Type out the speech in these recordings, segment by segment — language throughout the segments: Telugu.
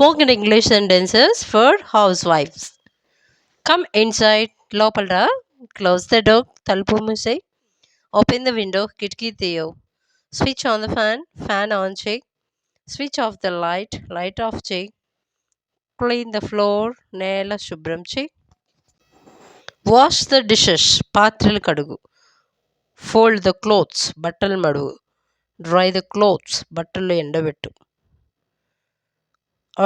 స్పోకెన్ ఇంగ్లీష్ సెంటెన్సెస్ ఫర్ హౌస్ వైఫ్స్ కమ్ ఇన్సైడ్ లోపల రా క్లోజ్ ద డోర్ తలుపు మూసేయి. ఓపెన్ ద విండో కిటికీ తీయవు switch on the fan fan on చేయి. Switch off the light light off చేయి. క్లీన్ ద ఫ్లోర్ నేల శుభ్రం చేయి. వాష్ ద డిషెస్ పాత్రలు కడుగు. ఫోల్డ్ ద క్లోత్స్ బట్టలు మడుగు. డ్రై ద క్లోత్స్ బట్టలు ఎండబెట్టు.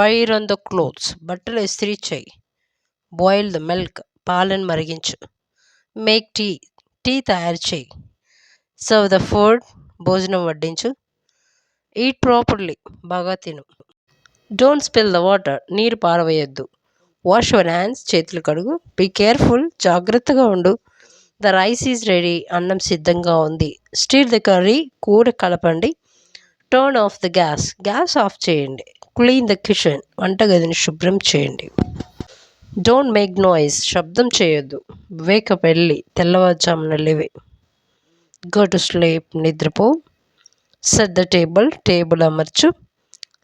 ఐరన్ ద క్లోత్స్ బట్టలు ఇస్త్రీ చేయి బాయిల్ ద మిల్క్ పాలను మరిగించు. మేక్ టీ టీ తయారు చేయి సర్వ్ ద ఫుడ్ భోజనం వడ్డించు. ఈట్ ప్రాపర్లీ బాగా తిను. డోంట్ స్పిల్ ద వాటర్ నీరు పారవేయొద్దు. వాష్ యువర్ హ్యాండ్స్ చేతులు కడుగు. బీ కేర్ఫుల్ జాగ్రత్తగా ఉండు. ద రైస్ ఈజ్ రెడీ అన్నం సిద్ధంగా ఉంది. స్టీర్ ద కర్రీ కూర కలపండి. Turn off the gas gas off చేయండి. Clean the kitchen. వంటగదిని శుభ్రం చేయండి. Don't make noise. శబ్దం చేయొద్దు. వేకప్ వెళ్ళి తెల్లవారుజామున లేవి. Go to sleep. నిద్రపో. Set the table. Table అమర్చు.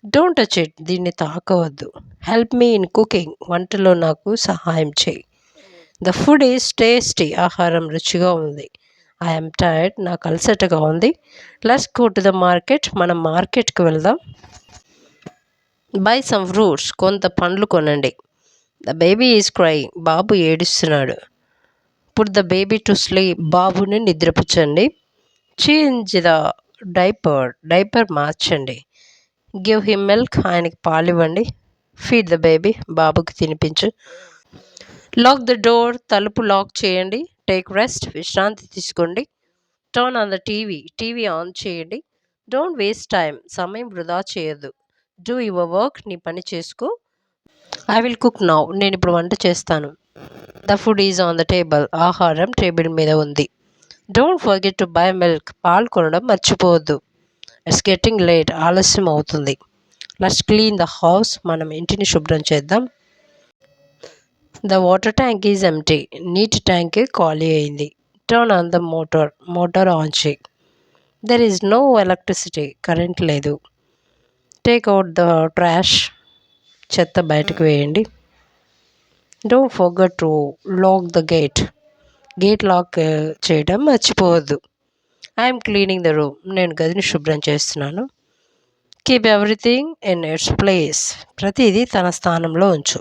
Don't touch it. దీన్ని తాకవద్దు. Help me in cooking. వంటలో నాకు సహాయం చేయి. The food is tasty. ఆహారం రుచిగా ఉంది. I'm tired. నాకు అలసటగా ఉంది. Let's go to the market. మనం మార్కెట్కి వెళ్దాం. బై సమ్ ఫ్రూట్స్ కొంత పండ్లు కొనండి. ద బేబీ ఈజ్ క్రై బాబు ఏడుస్తున్నాడు. Put the baby to sleep బాబుని నిద్రపుచ్చండి. చేంజ్ ద డైపర్ డైపర్ మార్చండి. గివ్ హిమ్ మిల్క్ ఆయనకి పాలు ఇవ్వండి. ఫీడ్ ద బేబీ బాబుకి తినిపించు. లాక్ ద డోర్ తలుపు లాక్ చేయండి. టేక్ రెస్ట్ విశ్రాంతి తీసుకోండి. Turn on the TV TV on చేయండి. డోంట్ వేస్ట్ టైం సమయం వృధా చేయొద్దు. డూ యువర్ వర్క్ నీ పని చేసుకో. ఐ విల్ కుక్ నౌ నేను ఇప్పుడు వంట చేస్తాను. The food is on the table ఆహారం టేబుల్ మీద ఉంది. Don't forget to buy milk పాలు కొనడం మర్చిపోవద్దు. ఇట్స్ గెట్టింగ్ లేట్ ఆలస్యం అవుతుంది. లెట్స్ క్లీన్ ద హౌస్ మనం ఇంటిని శుభ్రం చేద్దాం. The water tank is empty నీటి ట్యాంక్ ఖాళీ అయింది. Turn on the motor motor on చేయి. There is no electricity current లేదు. టేక్ అవుట్ ద ట్రాష్ చెత్త బయటకు వేయండి. Don't forget to lock the gate gate lock చేయడం మర్చిపోవద్దు. ఐఎమ్ క్లీనింగ్ ద రూమ్ నేను గదిని శుభ్రం చేస్తున్నాను. Keep everything in its place ప్రతిదీ తన స్థానంలో ఉంచు.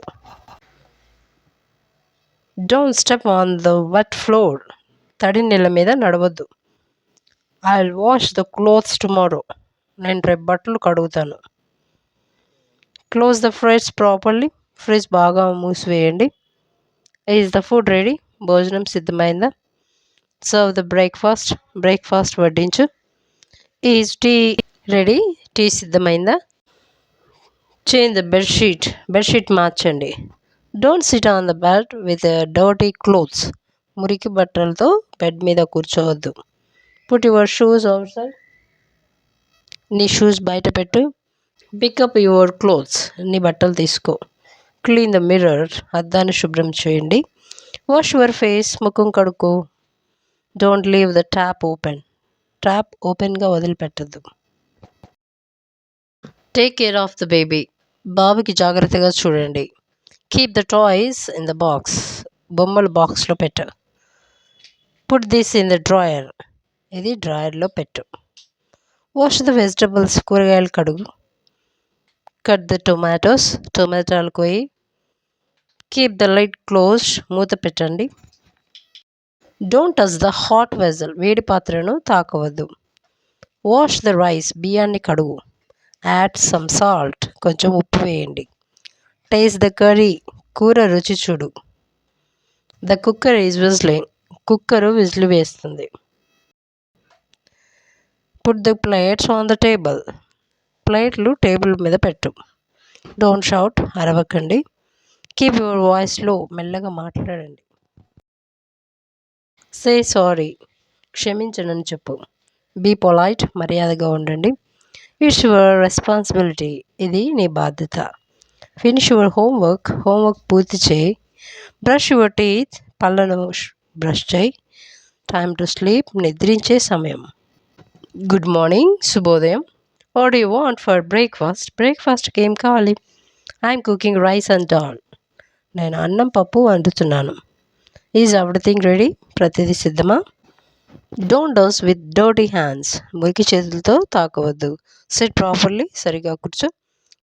Don't step on the wet floor తడి నెల మీద నడవద్దు. I will wash the clothes tomorrow నేను రేపు బట్టలు కడుగుతాను. Close the fridge properly fridge బాగా మూసివేయండి. ఈజ్ ద ఫుడ్ రెడీ భోజనం సిద్ధమైందా? సర్వ్ ద బ్రేక్ఫాస్ట్ బ్రేక్ఫాస్ట్ వడ్డించు. ఈజ్ టీ రెడీ టీ సిద్ధమైందా? చేంజ్ ద బెడ్షీట్ బెడ్షీట్ మార్చండి. Don't sit on the bed with dirty clothes మురికి బట్టలతో బెడ్ మీద కూర్చోవద్దు. Put your shoes outside నీ షూస్ బయట పెట్టు. పికప్ యువర్ క్లోత్స్ నీ బట్టలు తీసుకో. క్లీన్ ద మిర్రర్ అద్దాన్ని శుభ్రం చేయండి. వాష్ యువర్ ఫేస్ ముఖం కడుకో don't leave the tap open tap ఓపెన్గా వదిలిపెట్టద్దు. Take care of the baby బాబుకి జాగ్రత్తగా చూడండి. Keep the toys in the box బొమ్మలు బాక్స్లో పెట్టు. Put this in the drawer ఇది డ్రాయర్లో పెట్టు. వాష్ ద వెజిటబుల్స్ కూరగాయలు కడుగు. కట్ ద టొమాటోస్ టొమాటోలు కోయి. కీప్ ద లైట్ క్లోజ్ మూత పెట్టండి. Don't touch the hot vessel వేడి పాత్రను తాకవద్దు. వాష్ ద రైస్ బియ్యాన్ని కడుగు. యాడ్ సమ్ సాల్ట్ కొంచెం ఉప్పు వేయండి. టేస్ట్ ద కర్రీ కూర రుచి చూడు. The cooker is whistling cooker whistle వేస్తుంది. Put the plates on the table ప్లేట్లు టేబుల్ మీద పెట్టు. డోంట్ షౌట్ అరవకండి. కీప్ యువర్ వాయిస్లో మెల్లగా మాట్లాడండి. సే సారీ క్షమించనని చెప్పు. బీ పొలైట్ మర్యాదగా ఉండండి. ఇట్స్ యువర్ రెస్పాన్సిబిలిటీ ఇది నీ బాధ్యత. ఫినిష్ యువర్ హోంవర్క్ హోంవర్క్ పూర్తి చేయి. బ్రష్ యువర్ టీత్ పళ్ళను బ్రష్ చేయి. టైమ్ టు స్లీప్ నిద్రించే సమయం. గుడ్ మార్నింగ్ శుభోదయం. What you want for breakfast బ్రేక్ఫాస్ట్కి ఏం కావాలి? I'm cooking rice and dal నేను అన్నం పప్పు వండుతున్నాను. ఈజ్ ఎవ్రీథింగ్ రెడీ ప్రతిదీ సిద్ధమా? డోంట్ డోస్ విత్ డోటీ హ్యాండ్స్ మురికి చేతులతో తాకవద్దు. సిట్ ప్రాపర్లీ సరిగా కూర్చో.